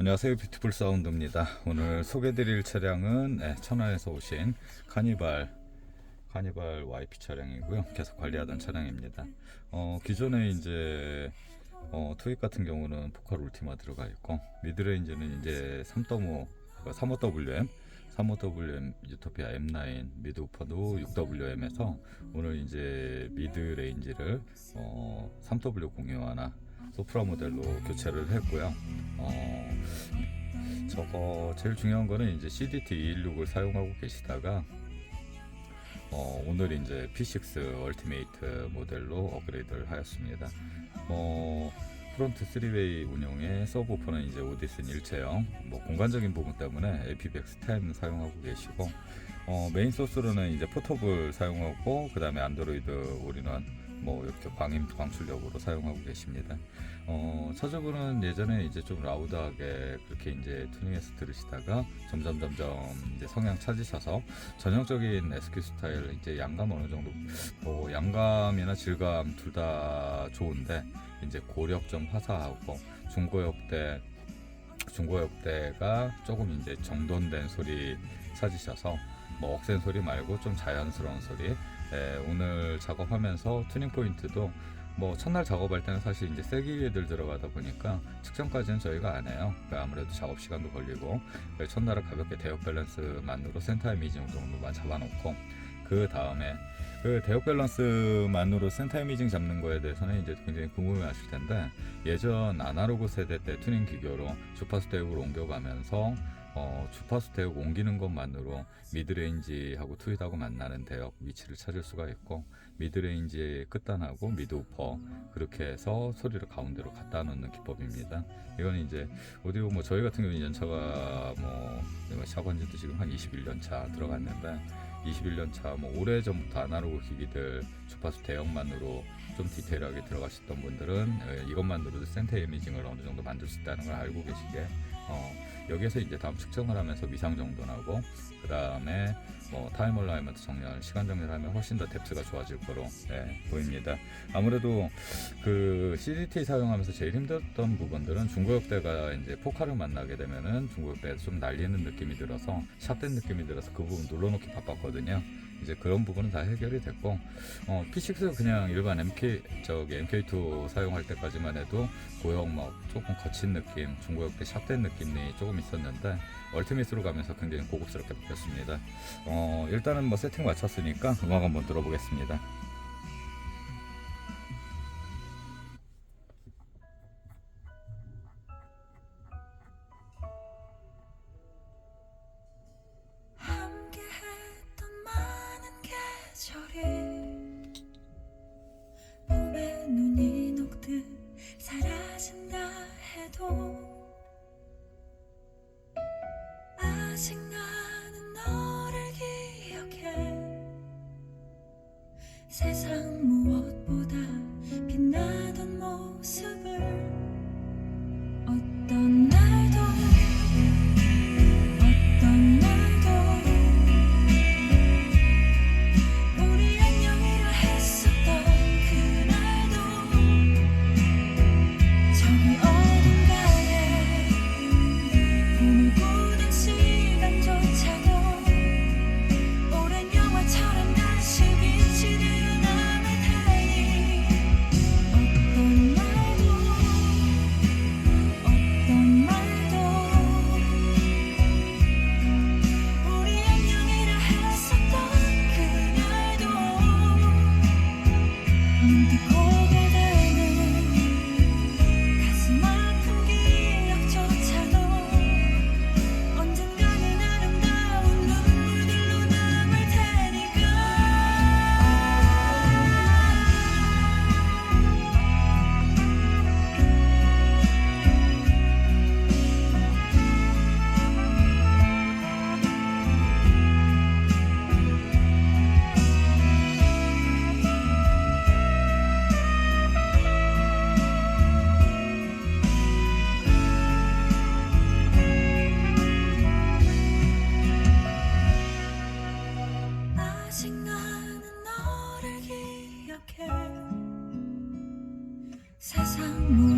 안녕하세요. 뷰티풀 사운드입니다. 오늘 소개드릴 차량은 네, 천안에서 오신 카니발 카니발 YP 차량이고요. 계속 관리하던 차량입니다. 어, 기존에 이제 어, 투입 같은 경우는 포칼 울티마 들어가 있고 미드레인지는 이제 3.5 35WM 35WM 유토피아 M9 미드우퍼도 6WM에서 오늘 이제 미드레인지를 어, 3W 공유 하나 소프라 모델로 교체를 했고요. 어, 저거 제일 중요한 거는 이제 CDT 216을 사용하고 계시다가 어, 오늘 이제 P6 얼티메이트 모델로 업그레이드를 하였습니다. 어, 프론트 3웨이 운영에 서브오퍼는 이제 오디슨 일체형 뭐 공간적인 부분 때문에 APBX 10 사용하고 계시고 어, 메인 소스로는 이제 포터블 사용하고 그 다음에 안드로이드 올인원 뭐 이렇게 광임 광출력으로 사용하고 계십니다. 어, 차주분은 예전에 이제 좀 라우드하게 그렇게 이제 튜닝해서 들으시다가 점점 점점 이제 성향 찾으셔서 전형적인 SQ 스타일 이제 양감 어느 정도 뭐 양감이나 질감 둘 다 좋은데 이제 고력 좀 화사하고 중고역대 중고역대가 조금 이제 정돈된 소리 찾으셔서 뭐 억센 소리 말고 좀 자연스러운 소리 예, 오늘 작업하면서 튜닝 포인트도 뭐 첫날 작업할 때는 사실 이제 세기들 들어가다 보니까 측정까지는 저희가 안 해요. 그러니까 아무래도 작업 시간도 걸리고 그래서 첫날은 가볍게 대역 밸런스만으로 센터 이미징 정도만 잡아놓고 그 다음에 그 대역 밸런스만으로 센터 이미징 잡는 거에 대해서는 이제 굉장히 궁금해하실 텐데 예전 아날로그 세대 때 튜닝 기교로 주파수 대역으로 옮겨가면서 어, 주파수 대역 옮기는 것만으로 미드레인지하고 트윗하고 만나는 대역 위치를 찾을 수가 있고 미드레인지의 끝단하고 미드우퍼 그렇게 해서 소리를 가운데로 갖다 놓는 기법입니다. 이건 이제 오디오 뭐 저희 같은 경우는 연차가 뭐 샤건지도 지금 한 21년 차 들어갔는데 21년 차뭐 오래 전부터 아날로그 기기들 주파수 대역만으로 좀 디테일하게 들어가셨던 분들은 예, 이것만으로도 센터 이미징을 어느 정도 만들 수 있다는 걸 알고 계시게 어, 여기에서 이제 다음 측정을 하면서 미상 정돈하고 그 다음에 뭐 타임 얼라이먼트 정렬, 시간 정렬하면 훨씬 더 뎁스가 좋아질 거로 예, 보입니다. 아무래도 그 CDT 사용하면서 제일 힘들었던 부분들은 중고역대가 이제 포카를 만나게 되면은 중고역대에서 좀 날리는 느낌이 들어서 샵된 느낌이 들어서 그 부분 눌러놓기 바빴거든요. 이제 그런 부분은 다 해결이 됐고 어, P6 그냥 일반 MK 저기 MK2 사용할 때까지만 해도 고역 막 조금 거친 느낌, 중고역대 샵된 느낌이 조금 있었는데 얼티밋으로 가면서 굉장히 고급스럽게 바뀌었습니다. 어, 일단은 뭐 세팅 마쳤으니까 음악 한번 들어보겠습니다. 拆散每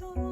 todo.